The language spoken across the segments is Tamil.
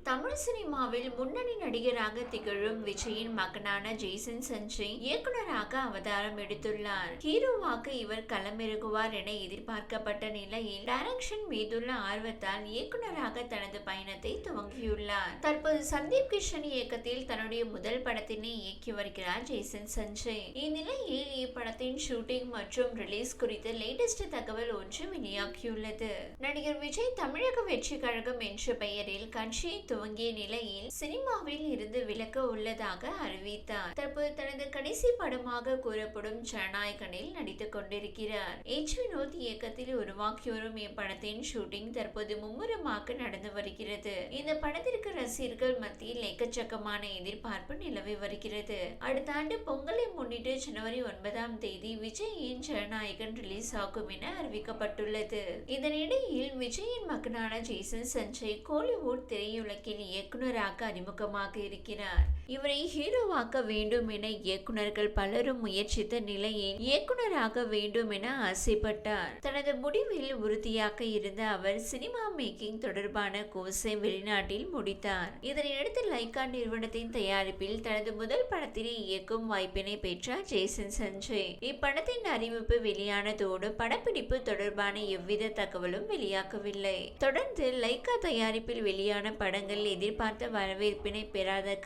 தமிழ் சினிமாவில் முன்னணி நடிகராக திகழும் விஜயின் மகனான ஜெய்சன் சஞ்சய் இயக்குனராக அவதாரம் எடுத்துள்ளார். ஹீரோவாக இவர் களமிறங்குவார் என எதிர்பார்க்கப்பட்ட நிலையில் டைரக்ஷன் மீதுள்ள ஆர்வத்தால் இயக்குனராக தனது பயணத்தை துவங்கியுள்ளார். தற்போது சந்தீப் கிஷன் இயக்கத்தில் தன்னுடைய முதல் படத்தினை இயக்கி வருகிறார் ஜெய்சன் சஞ்சய். இந்நிலையில் இப்படத்தின் ஷூட்டிங் மற்றும் ரிலீஸ் குறித்து லேட்டஸ்ட் தகவல் ஒன்று வெளியாகியுள்ளது. நடிகர் விஜய் தமிழக வெற்றி கழகம் என்ற பெயரில் கட்சியை துவங்கிய நிலையில் சினிமாவில் இருந்து விலக உள்ளதாக அறிவித்தார். தற்போது தனது கடைசி படமாக கூறப்படும் ஜனநாயகனில் நடித்துக் கொண்டிருக்கிறார். எச் வினோத் இயக்கத்தில் உருவாக்கி வரும் இப்படத்தின் ஷூட்டிங் தற்போது மும்முரமாக நடந்து வருகிறது. இந்த படத்திற்கு ரசிகர்கள் மத்தியில் எக்கச்சக்கமான எதிர்பார்ப்பு நிலவி வருகிறது. அடுத்த ஆண்டு பொங்கலை முன்னிட்டு ஜனவரி ஒன்பதாம் தேதி விஜயின் ஜனநாயகன் ரிலீஸ் ஆகும் என அறிவிக்கப்பட்டுள்ளது. இதனிடையில் விஜயின் மகனான ஜெய்சன் சஞ்சய் கோலிவுட் திரையுலக உலகின் இயக்குநராக அறிமுகமாக இருக்கிறார். இவரை ஹீரோவாக்க வேண்டும் என இயக்குனர்கள் பலரும் முயற்சித்த நிலையில் இயக்குனராக வேண்டும் என ஆசைப்பட்டார். தனது முடிவில் உறுதியாக இருந்த அவர் சினிமா மேக்கிங் தொடர்பான கோர்ஸை வெளிநாட்டில் முடித்தார். இதனையடுத்து லைகா நிறுவனத்தின் தயாரிப்பில் தனது முதல் படத்தினை இயக்கும் வாய்ப்பினை பெற்றார் ஜேசன் சஞ்சய். இப்படத்தின் அறிவிப்பு வெளியானதோடு படப்பிடிப்பு தொடர்பான எவ்வித தகவலும் வெளியாகவில்லை. தொடர்ந்து லைகா தயாரிப்பில் வெளியான படங்கள் எதிர்பார்த்த வரவேற்பினை பெறாத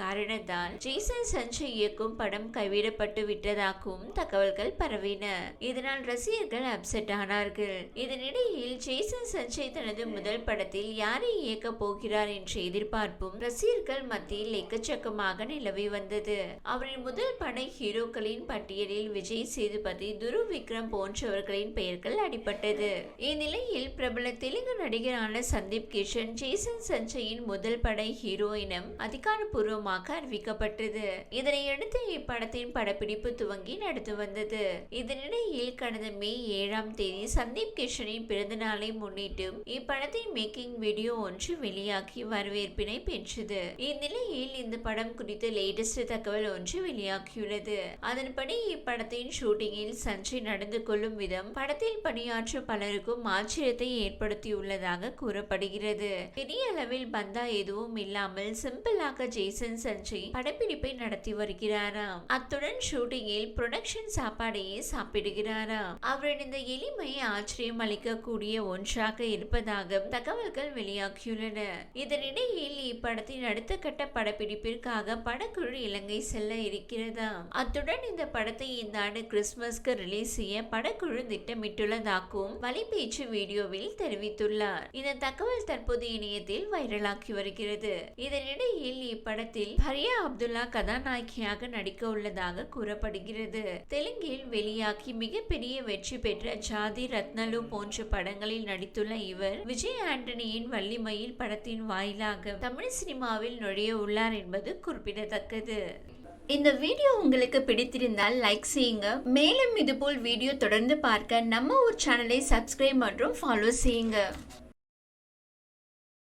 காரணத்தால் ஜேசன் சஞ்சய் இயக்கும் படம் கைவிடப்பட்டு விட்டதாகவும் தகவல்கள் பரவின. இதனால் ரசிகர்கள் அப்செட் ஆனார்கள். இதனிடையில் ஜேசன் சஞ்சய் தனது முதல் படத்தில் யாரை இயக்க போகிறார் என்ற எதிர்பார்ப்பும் ரசிகர்கள் மத்தியில் எக்கச்சக்கமாக நிலவி வந்தது. அவரின் முதல் பட ஹீரோக்களின் பட்டியலில் விஜய் சேதுபதி துரு விக்ரம் போன்றவர்களின் பெயர்கள் அடிபட்டது. இந்நிலையில் பிரபல தெலுங்கு நடிகரான சந்தீப் கிஷன் ஜேசன் சஞ்சயின் முதல் பட ஹீரோயினம் அதிகாரப்பூர்வமாக அறிவி அறிவிக்கப்பட்டது இதனையடுத்து இப்படத்தின் படப்பிடிப்பு துவங்கி நடந்து வந்தது. இதனிடையில் கடந்த மே ஏழாம் தேதி சந்தீப் கிஷனின் பிறந்த நாளை முன்னிட்டு இப்படத்தின் மேக்கிங் வீடியோ ஒன்று வெளியாகி வரவேற்பினை பெற்றது. இந்நிலையில் இந்த படம் குறித்த லேட்டஸ்ட் தகவல் ஒன்று வெளியாகியுள்ளது. அதன்படி இப்படத்தின் ஷூட்டிங்கில் சஞ்சய் நடந்து கொள்ளும் விதம் படத்தில் பணியாற்றும் பலருக்கும் ஆச்சரியத்தை ஏற்படுத்தியுள்ளதாக கூறப்படுகிறது. பெரிய அளவில் பந்தா எதுவும் இல்லாமல் சிம்பிளாக ஜேசன் சஞ்சய் படப்பிடிப்பை நடத்தி வருகிறாராம். அத்துடன் ஷூட்டிங்கில் புரொடக்ஷன் சாப்பாடையே சாப்பிடுகிறாராம். அவரின் இந்த எளிமை ஆச்சரியம் அளிக்கக்கூடிய ஒன்றாக இருப்பதாக தகவல்கள் வெளியாகியுள்ளன. இதனிடையில் இப்படத்தின் அடுத்த கட்ட படப்பிடிப்பிற்காக படக்குழு இலங்கை செல்ல இருக்கிறதாம். அத்துடன் இந்த படத்தை இந்த ஆண்டு கிறிஸ்துமஸ்க்கு ரிலீஸ் செய்ய படக்குழு திட்டமிட்டுள்ளதாகவும் வலைபேச்சு வீடியோவில் தெரிவித்துள்ளார். இந்த தகவல் தற்போது இணையத்தில் வைரலாகி வருகிறது. இதனிடையில் இப்படத்தில் ஹரியா அப்துல்லா கதாநாயகியாக நடிக்க உள்ளதாக கூறப்படுகிறது. தெலுங்கில் வெளியாகி மிகப்பெரிய வெற்றி பெற்ற ஜாதி ரத்னலு போன்ற படங்களில் நடித்துள்ள இவர் விஜய் ஆண்டனியின் வள்ளிமயில் படத்தின் வாயிலாக தமிழ் சினிமாவில் நுழைய உள்ளார் என்பது குறிப்பிடத்தக்கது. இந்த வீடியோ உங்களுக்கு பிடித்திருந்தால் லைக் செய்யுங்க. மேலும் இதுபோல் வீடியோ தொடர்ந்து பார்க்க நம்ம ஒரு சேனலை சப்ஸ்கிரைப் மற்றும் ஃபாலோ செய்யுங்க.